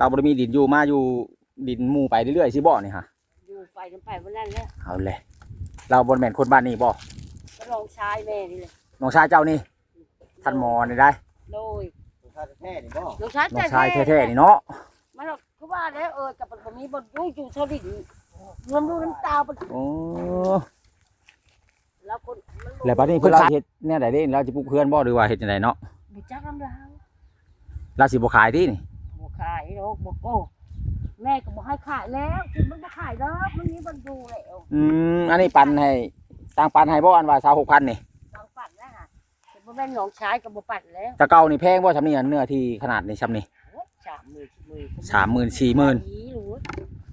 เราบ่ได้มีดินอยู่มาอยู่ดินหมู่ไปเรื่อยๆสิบ่นี่ฮะอยู่ไปกันไปวันนั้นแหล้วเอาเลยเราบ่แม่นคนบ้านนี้บ่ก็ลองชายแม่นี่เลยน้องชายเจ้านี่ท่านหมอนี่ได้ โดยข้าแท้นี่บ่น้องชายน้องชายแท้ๆนี่เนาะมันหรอกคือว่าแล้วเออกับมันมีบนอยู่อยู่เท่าดินน้ำดูน้ำตาบนโอ้แล้วคนมันแล้วบัดนี้เพิ่นเราเฮ็ดแนวใดเด้เราสิปลูกเพื่อนบ่หรือว่าเฮ็ดจังไดเนาะบุจักน้ำลาวเราสิบ่ขายที่นี่บขาย หรอกบอกโอ้แม่ก็บอกให้ขายแล้วคือมันบ่ขายแล้วมันมีบนดูแล้วอืมอันนี้ปันให้ต่างปันให้บ่อันว่า26,000นี่บางปั่นนะฮะแต่บ่แม่นหนองชายกับบ่ปั่นแล้วแตะเก่านี่แพงบ่ซำนี้อันเนื้อที่ขนาดนี้ซำนี้โอ้ยสามหมื่นสี่หมื่นสามหมื่นสี่หมื่น อีหลู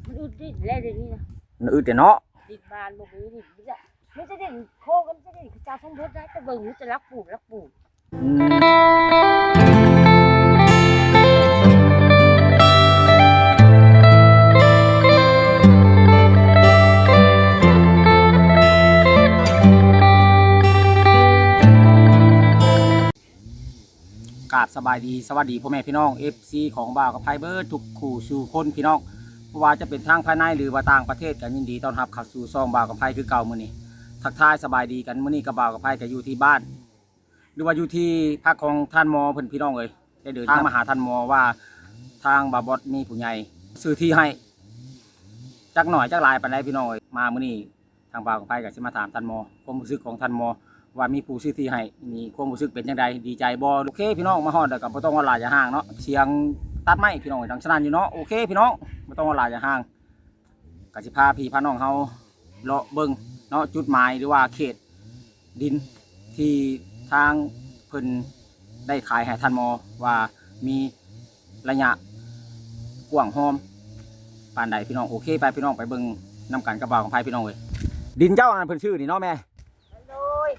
มันอึดดิแล้วเดี๋ยวนี้นะมันอึดเด้เนาะดินบานบ่มีดินไม่ได้ไม่จะเด่นโคกันจะเด่นกระจายทั้งเบิดได้แต่เบิ่งมันจะรักปลูกรักปลูก อืม ราบสบายดีสวัสดีพ่อแม่พี่น้อง FC ของบ่าวกับไพเบิร์ดทุกคู่สู่คนพี่น้องเพราะว่าจะเป็นทางภายในหรือว่าต่างประเทศกันยินดีต้อนรับเข้าสู่ซองบ่าวกับไพคือเก่ามื้อนี้ทักทายสบายดีกันมื้อนี้กับบ่าวกับไพก็อยู่ที่บ้าน หรือว่าอยู่ที่พักของท่านหมอเพิ่นพี่น้องเลยได้เดินทางมาหาท่านหมอว่าทางบาบอสมีผู้ใหญ่ซื้อที่ให้จักหน่อยจักหลายปานใดพี่น้องเอ้ยมามื้อนี้ทางบ่าวกับไพก็สิมาถามท่านหมอความรู้สึกของท่านหมอ ว่ามีผู้ซื้อที่ให้มีความรู้สึกเป็นจังไดดีใจบ่โอเคพี่น้องมาฮอดแล้วก็บ่ต้องว่าหลายอย่าห่างเนาะเสียงตัดไม้พี่น้องอยดังสนั่นอยู่เนาะโอเคพี่น้องบ่ต้องว่าหลายอย่าห่างก็สิพาพี่พาน้องเฮาเลาะเบิ่งเนาะจุดหมายหรือว่าเขตดินที่ทางเพิ่นได้ขายให้ท่านหมอว่ามีระยะกว้างหอมปานใดพี่น้องโอเคไปพี่น้องไปเบิ่งนํกันกับบ่าของไผพี่น้องเลยดินเจ้าอันนนเพิ่นชื่อนี่เนาะแม่ โดย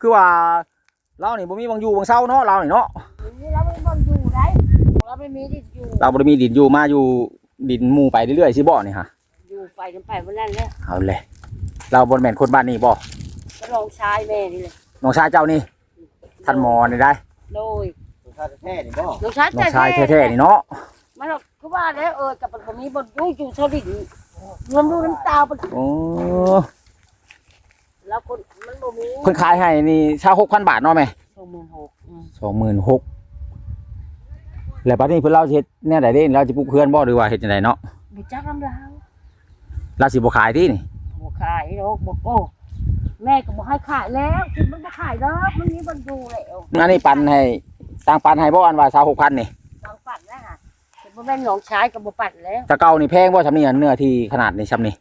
คือว่าเรานี่บ่มีบางอยู่บางเศร้าเนาะเรานี่เนาะนี่เราไม่บนอยู่ได้เราไม่มีดินอยู่เราบ่ได้มีดินอยู่มาอยู่ดินหมู่ไปเรื่อยๆสิบ่นี่ฮะอยู่ไปกันไปวันนั้นแหล้วเอาเลยเราบ่แม่นคนบ้านนี้บ่ก็ลองชายแม่นี่เลยน้องชายเจ้านี่ท่านหมอนี่ได้โดยข้าแท้นี่บ่น้องชายน้องชายแท้ๆนี่เนาะมันหรอกคือว่าแล้วเออกับมันมีบนอยู่อยู่เท่าดินน้ำดูน้ำตาบนโอ้ แล้วคนมันบ่มีเพิ่นขายให้นี่ชาว6,000บาทเนาะแม่สองหมื่นหกอืมสองหมื่นหกแล้วบัดนี้เพิ่นเล่าสิเฮ็ดแนวใดเด้เราสิปลูกเพื่อนบ่หรือว่าเฮ็ดจังไดเนาะบุจักน้ำลาวเราสิบ่ขายที่นี่บ่ขายหรอกบอกโอ้แม่ก็บอกให้ขายแล้วคือมันบ่ขายแล้วมันมีบนดูแล้วอันนี้ปันให้ต่างปันให้บ่อันว่า26,000นี่บางปั่นนะฮะแต่บ่แม่นหนองชายกับบ่ปั่นแล้วถ้าเก่านี่แพงบ่ซำนี้อันเนื้อที่ขนาดนี้ซำนี้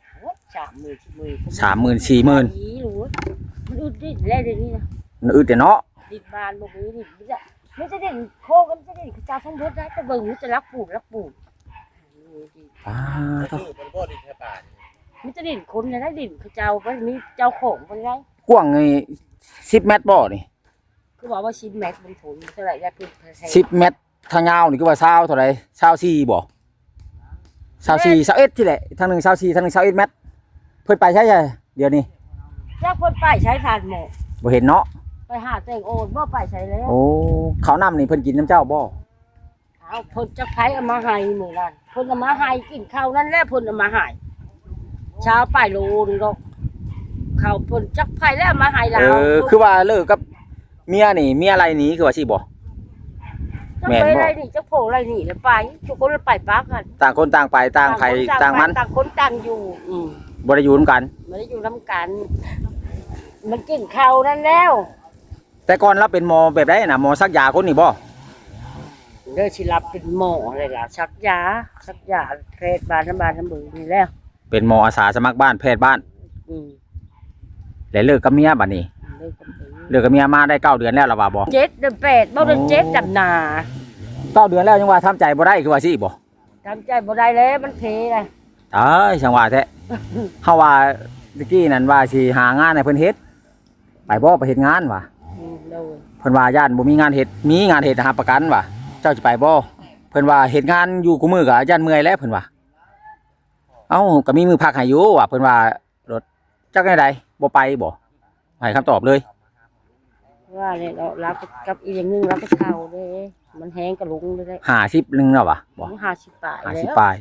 โอ้ยสามหมื่นสี่หมื่น30,000 40,000อีหลูมันอึดดิแล้วเดี๋ยวนี้นะมันอึดเด้เนาะดินบานบ่มีดินไม่ได้ไม่จะเด่นโคกันจะเด่นกระจายทั้งเบิดได้แต่เบิ่งมันจะรักปลูกรักปลูกอ่าชื่อมันบ่ดิแท้ป่านมันจะเด่นคนเนี่ยได้ดินเขาเจ้าบ่มีเจ้าของบ่ได้กว้างนี่10เมตรบ่นี่คือบอกว่าชิ้นแม็กมันผลเท่าไหร่ได้เพิ่นใช้10เมตรทางยาวนี่คือว่า20เท่าไหร่24บ่24 21ที่แหละทางหนึง24ทางหนึง21เมตร เพิ่นไปใช่ใช่เดี๋ยวนี้จ้าคนไปใช้ทานหมอบ่เห็นเนาะไปหาแต่งโอนบ่ไปใช้แล้วโอ้เขาวนำนี่เพิ่นกินน้ำเจ้าบ่เอาเพิ่นจะไผเอามาให้มื้อนั้นเพิ่นเอามาให้กินข้าวนั่นแหละเพิ่นเอามาให้เช้าไปโลนึงก็ข้าวเพิ่นจักไผแล้วเอามาให้เราเออคือว่าเลิกกับเมียนี่เมียอะไรหนี้คือว่าสิบ่จะแม่นไปบ่อะไรนี่จะโผล่อะไรนี่แล้วไปทุกคนไปปากัน ต่างคนต่างไปต่างไผคนต่างมัน ต่างคนต่างอยู่ อืม บ่ได้อยู่นํกัน ไม่ได้อยู่นํกัน มันกินข้าวนั่นแล้ว แต่ก่อนเราเป็นหมอแบบไดน่ะหมอซักยาคนนี่บ่เด้อสิรับเป็นหมออะไรล่ะสักยาสักยาเพศบานน้ำบานน้ำมือนี่แล้ว เป็นหมออาสาสมัครบ้านแพทย์บ้านอืมแล้วเลิกกับเมียบัดนี้เลิกกันไปเลิกกับเมียมาได้เก้าเดือนแล้วล่ะว่าบ่เจ็ดเดือนแปดบ่เดือนเจ็ดดำนาเก้าเดือนแล้วยังว่าทำใจบ่ได้คือว่าสิบ่ทำใจบ่ได้แล้วมันเพเลย เอ้ยช่างว่าแท้เฮาว่าตะกี้นั่นว่าสิหางานให้เพิ่นเฮ็ดไปบ่ไปเฮ็ดงานว่ะอืมโดยเพิ่นว่าย่านบ่มีงานเฮ็ดมีงานเฮ็ดนะครับประกันว่ะเจ้าสิไปบ่เพิ่นว่าเฮ็ดงานอยู่กูมือก็ย่านเมื่อยแล้วเพิ่นว่าเอ้าก็มีมือพักให้อยู่ว่ะเพิ่นว่ารถจักได๋ใดบ่ไปบ่ให้คำตอบเลยว่าเนี่ยเรารับกับอีกอย่างหนึงรับกับเขาเด้มันแห้งกระลุงเลยได้ห้าสิบนึงแล้ววะบ่ห้าสิบปลายห้าแล้สิบวปลาย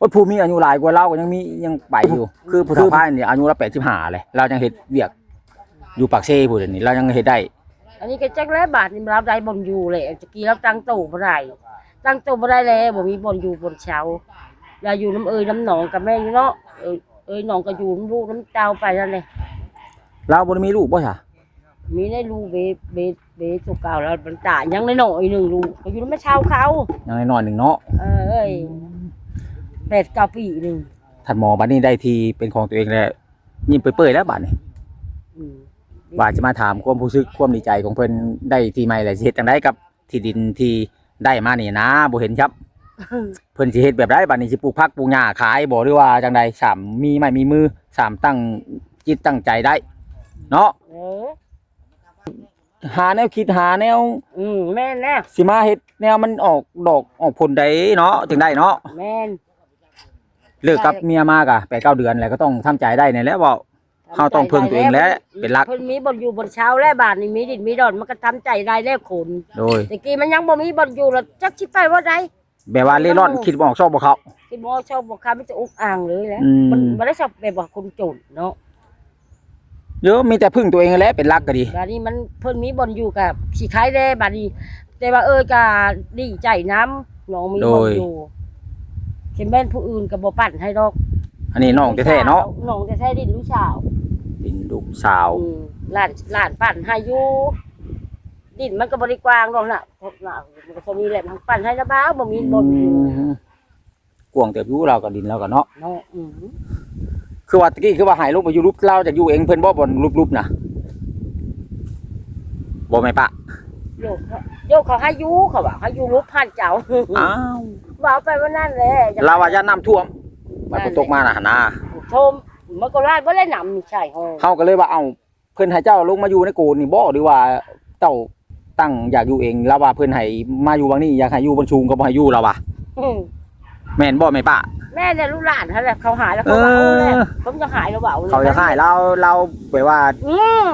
โอ้ยผู้มีอายุหลายกว่าเราก็ยังมียังไปอยู่ คือผู้เฒ่าพายนี่อายุละแปดสิบห้าเลยเรายังเฮ็ดเวียกอยู่ปากเซ่ผู้เดี๋ยวนี้เรายังเฮ็ดได้ อันนี้ก็จักแล้วบาทนี่เราได้บนอยู่เลยจะกี้เราตั้งตู้บ่ได้ตั้งตู้บ่ได้แล้วบ่มีบนอยู่บนเช้าเราอยู่น้ำเอยน้ำหนองกับแม่อยู่เนาะเอยเอยหนองก็อยู่น้ำลูกน้ำเต้าไปนั่นเลยเราบ่ได้มีลูกบ่ใช่มีได้ลูกเบเบเบสุกเก่าแล้วมันตายังน้อยๆหนึ่งลูกก็อยู่น้ำแม่เช้าเขายังน้อยๆหนึ่งเนาะเออเอ้ย แปดเก้าปีหนึ่งท่านหมอบัดนี้ได้ทีเป็นของตัวเองแล้วยิ้มเปื่อยๆแล้วบัดนี้อืมว่าจะมาถามความรู้สึกความดีใจของเพิ่นได้ทีใหม่แล้วสิเฮ็ดจังไดกับที่ดินที่ได้มานี่นะบ่เห็นครับ เพิ่นสิเฮ็ดแบบใดบัดนี้สิปลูกผักปลูกหญ้าขายบ่หรือว่าจังใดสามมีไม้มีมือสามตั้งจิตตั้งใจได้ เนาะเออหาแนวคิดหาแนวอืมแม่นแน่สิมาเฮ็ดแนวมันออกดอกออกผลได้เนาะจึงได้เนาะแม่น เลิกกับเมียมากะ8 9เดือนแล้วก็ต้องทำใจได้นี่แหละเว้าเฮาต้องพึ่งตัวเองแล้วเป็นหลักเพิ่นมีบ่อนอยู่บนเช้าแล้วบาทนี่มีดินมีดอนมันก็ทำใจได้แล้วคนโดยแต่กี้มันยังบ่มีบ่อนอยู่แล้วจักสิไปว่าใดแบบว่าเล่ร่อนคิดบ่ออกชอบบ่เขาที่บ่ชอบบ่ค้ามันจะอุกอ่างเลยแหละอืมมันบ่ได้ชอบแบบว่าคนจนเนาะเยอะมีแต่พึ่งตัวเองนั่นแหละเป็นหลักก็ดีบาดนี้มันเพิ่นมีบ่อนอยู่กับสิขายได้บาดนี้แต่ว่าเอ้ยก็ดีใจน้ำน้องมีบ่อนอยู่ เข็มแม่นผู้อื่นก็บ่ปั่นให้ดอกอันนี้น้องแท้ๆเนาะน้องแท้ๆดินลูกสาวดินลูกสาวอืมหลานหลานปั่นให้อยู่ดินมันก็บริกว้างดอกน่ะเพราะน่ะมันก็เท่านี้แหละมันปั่นให้ระบ้าบ่มีบนอยู่อืมกวางเติบอยู่เราก็ดินเราก็เนาะเนาะอืมคือว่าตะกี้คือว่าหายลูกไปอยู่รูปเราจากอยู่เองเพิ่นบ่บ่นรูปๆน่ะบ่แม่ปะโยกเขาโยกเขาให้อยู่เขาว่าให้อยู่รูปผ่านเจ้าอ้าว ว่าไปว่านั่นแหละเราว่าจะน้ำท่วมมันฝนตกมาน่ะหั่นนะชมมันก็ลาดบ่ได้นำนี่ใช่ฮ้อเฮาก็เลยว่าเอ้าเพิ่นให้เจ้าลงมาอยู่ในโกนนี่บ่หรือว่าเจ้าตั้งอยากอยู่เองแล้วว่าเพิ่นให้มาอยู่บางนี้อยากให้อยู่บนสูงก็บ่ให้อยู่แล้วว่ะอืมแม่นบ่แม่ปะแม่เนี่ยลูกหลานเขาแหละเขาหายแล้วเขาว่าเออเอาแหละผมจะหายแล้วว่าเขาจะให้เราเราแบบว่าอืม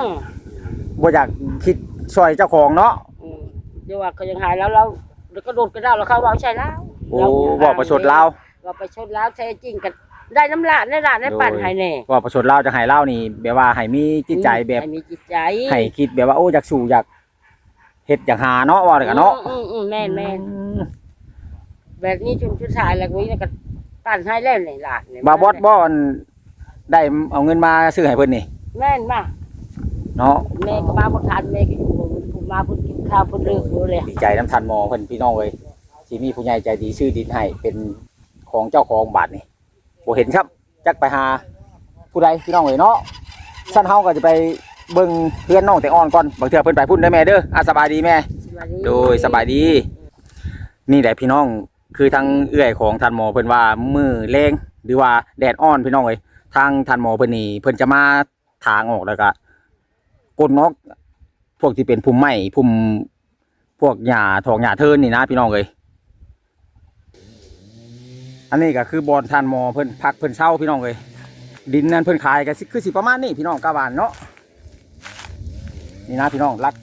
บ่อยากคิดช่วยเจ้าของเนาะอืมเดี๋ยวว่าเขายังหายแล้วเราแล้วก็โดดกระดาแล้วเขาว่าใช่แล้ว โอ้บอกประชดเราเราไปชดแล้วแท้จริงกันได้น้ำลานได้ลานได้ปั่นให้แน่ว่าประชดเราจะให้เรานี่แบบว่าให้มีจิตใจแบบให้มีจิตใจให้คิดแบบว่าโอ้อยากสู่อยากเฮ็ดอยากหาเนาะว่าเลยกันเนาะอืมอืมแม่นแม่นแบบนี้ชุนชุดชายแล้ววิ่งก็ปั่นให้แล้วในหลานเนี่ยบาบอสบ่อนได้เอาเงินมาซื้อให้เพิ่นนี่ แม่นมาเนาะแม่ก็มาบ่ทันแม่ก็อยู่ผมมาเพิ่นกินข้าวเพิ่นเลิกอยู่เลยดีใจน้ำทันหมอเพิ่นพี่น้องเอ้ย ที่มีผู้ใหญ่ใจดีซื้อดินให้เป็นของเจ้าของบาทนี่บ่เห็นครับ จักไปหาผู้ใดพี่น้องเอ้ยเนาะซั่นเฮาก็จะไปเบิ่งเพื่อนน้องแต่อ่อนก่อนบางเทื่อเพิ่นไปพุ่นได้อแม่เด้ออะสบายดีแม่ โดยสบายดี นี่แหละพี่น้องคือทางเอื้อยของทันหมอเพิ่นว่ามือแรงหรือว่าแดดอ่อนพี่น้องเอ้ยทางทันหมอเพิ่นนี่เพิ่นจะมาถางออกแล้วก็กดนอกพวกที่เป็นพุ่มไม้พุ่มพวกหญ้าทองหญ้าเทินนี่นะพี่น้องเอ้ย อันนี้ก็คือบอนทันมอเพิ่นพักเพิ่นเช่าพี่น้องเอ้ยดินนั้นเพิ่นขายก็สิคือสิประมาณนี้พี่น้องกาบานเนาะนี่นะพี่น้องรัก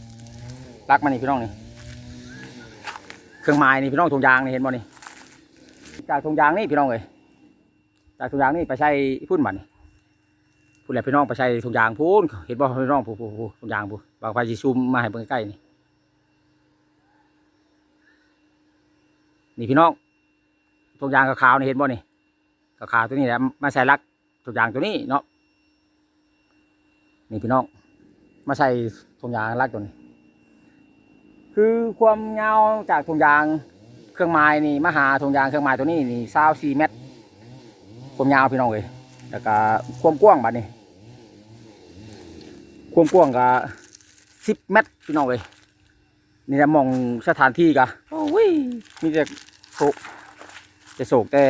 รักมานี่พี่น้องนี่เครื่องไม้นี่พี่น้องถุงยางนี่เห็นบ่นี่จากถุงยางนี่พี่น้องเอ้ยจากถุงยางนี่ไปใช้พุ่นบันี่พุ่นแหละพี่น้องไปใช้ถุงยางพูนเห็นบ่พี่น้องผู้ผู้ผู้ถุงยางผู้บางไฟสิซูมมาให้เบิ่งใกล้นี่นี่พี่น้อง ถุงยางขาวนี่เห็นบ่นี่ขาวตัวนี้แหละมาใส่ลักถุงยางตัวนี้เนาะนี่พี่น้องมาใส่ถุงยางลักตัวนี้ คือความยาวจากถุงยางเครื่องไม้นี่มาหาถุงยางเครื่องไม้ตัวนี้นี่ซาวสี่เมตรความยาวพี่น้องเลยแล้วก็ความกว้างบัดนี้ความกว้างก็สิบเมตรพี่น้องเลยนี่จะมองสถานที่กะโอ้ยมีแต่โศก จะโศกแต่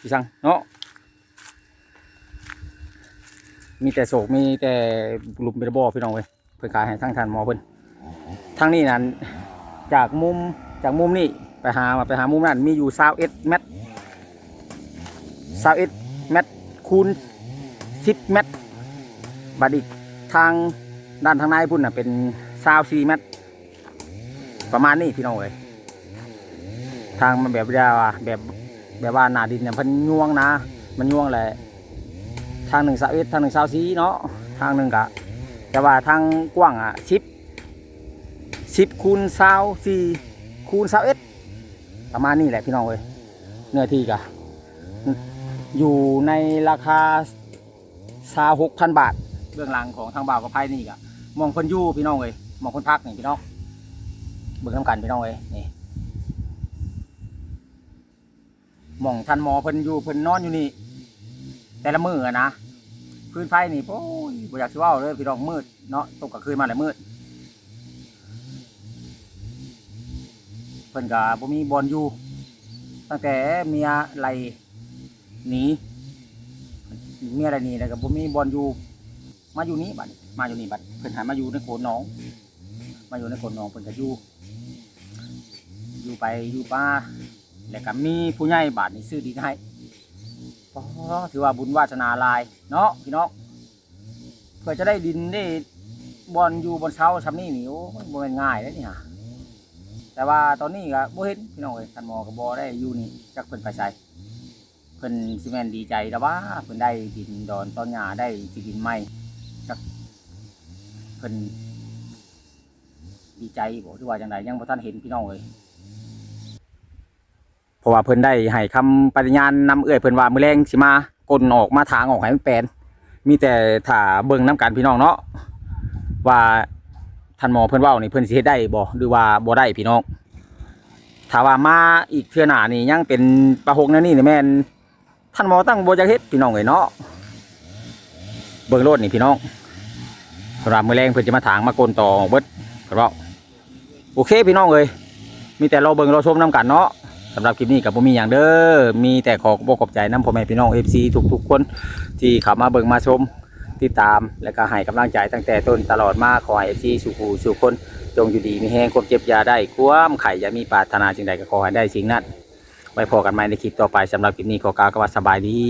พี่สังเนาะมีแต่โศกมีแต่หลุมเป็นบ่อพี่น้องเลยเพื่อขายให้ทั้งทานหมอเพิ่นทางนี้นั้นจากมุมจากมุมนี้ไปหามาไปหามุมนั้นมีอยู่ซาวเอ็ดเมตรซาวเอ็ดเมตรคูณสิบเมตรบัดอีกทางด้านทางในพุ่นน่ะเป็นซาวสี่เมตรประมาณนี้พี่น้องเลย ทางมันแบบว่าแบบแบบว่าหนาดินเนี่ยเพิ่นย่วงนะ มันย่วงแหละทางหนึ่งสาวเอ็ดทางหนึ่งสาวสีเนาะทางหนึ่งกะแต่ว่าทางกว้างอะชิปชิปคูณสาวสี่คูณสาวเอ็ดประมาณนี้แหละพี่น้องเอ้ยเนื้อที่กะอยู่ในราคาสาวหกพันบาทเบื้องหลังของทางบ่าวกับไพ่นี่กะมองคนยู่พี่น้องเอ้ยมองคนพักนี่พี่น้องเบิ่งน้ำกันพี่น้องเอ้ยนี่ หม่องทันหมอเพิ่นอยู่เพิ่นนอนอยู่นี่ แต่ละมืออะนะพื้นไฟนี่โอ้ยบ่อยากสิเว้าเลยพี่น้องมืดเนาะตกกลางคืนมาแล้วมืดเพิ่นก็บ่มีบอลอยู่ตั้งแต่เมียไล่หนีเมียไล่หนีแล้วก็บ่มีบอลอยู่มาอยู่นี้บัดมาอยู่นี่บัดเพิ่นหามาอยู่ในโขนหนอง มาอยู่ในโขนหนองเพิ่นก็อยู่อยู่ไปอยู่มา แล้วก็มีผู้ใหญ่บาทนี่ซื้อดินให้อ๋อถือว่าบุญวาสนาลายเนาะพี่น้องเพื่อจะได้ดินได้บอลอยู่บนเช้าชำนี่นี่โอ้บ่แม่นง่ายเลยนี่ฮะแต่ว่าตอนนี้ก็บ่เห็นพี่น้องเอ้ยท่านหมอก็บ่ได้อยู่นี่จักเพิ่นไปใส่เพิ่นสิแม่นดีใจแล้วว่าเพิ่นได้ดินดอนต้นหญ้าได้ที่ดินใหม่จักเพิ่นดีใจบ่หรือว่าจังไดยังบ่ทันเห็นพี่น้องเอ้ย ราะว่าเพิ่นได้ให้คำปฏิญาณนำเอื้อยเพิ่นว่ามือแรงสิมากลนออกมาทางออกให้มันแปลนมีแต่ถ้าเบิ่งน้กันพี่น้องเนาะว่าท่านหมอเพิ่นว้านี่เพิ่นสิเฮ็ดได้บ่หรือว่าบ่ได้พี่น้องถ้าว่ามาอีกเทื่อหน้านี่ยังเป็นประหกแนวนี้นี่แม่นท่านหมอตั้งบ่อยากเฮ็ดพี่น้องเอ้ยเนาะเบิ่งโลดนี่พี่น้องเพิ่นว่ามื้อแรงเพิ่นจะมาถางมากลต่อเบิดเพิ่นเว้าโอเคพี่น้องเอ้ยมีแต่เรอเบิ่งรอชมนํกันเนาะ สำหรับคลิปนี้กับผมมีอย่างเด้อมีแต่ขอบอกขอบใจน้ำพ่อแม่พี่น้องเอฟซีทุกๆคนที่เข้ามาเบิ่งมาชมติดตามและก็ให้กำลังใจตั้งแต่ต้นตลอดมาขอให้ FC สู่ผู้สู่คนจงอยู่ดีมีแห้งควบเจ็บยาได้ความไข่ยามีปรารถนาสิ่งใดก็ขอให้ได้สิ่งนั้นไว้พอกันใหม่ในคลิปต่อไปสำหรับคลิปนี้ขอกล่าวคำว่าสบายดี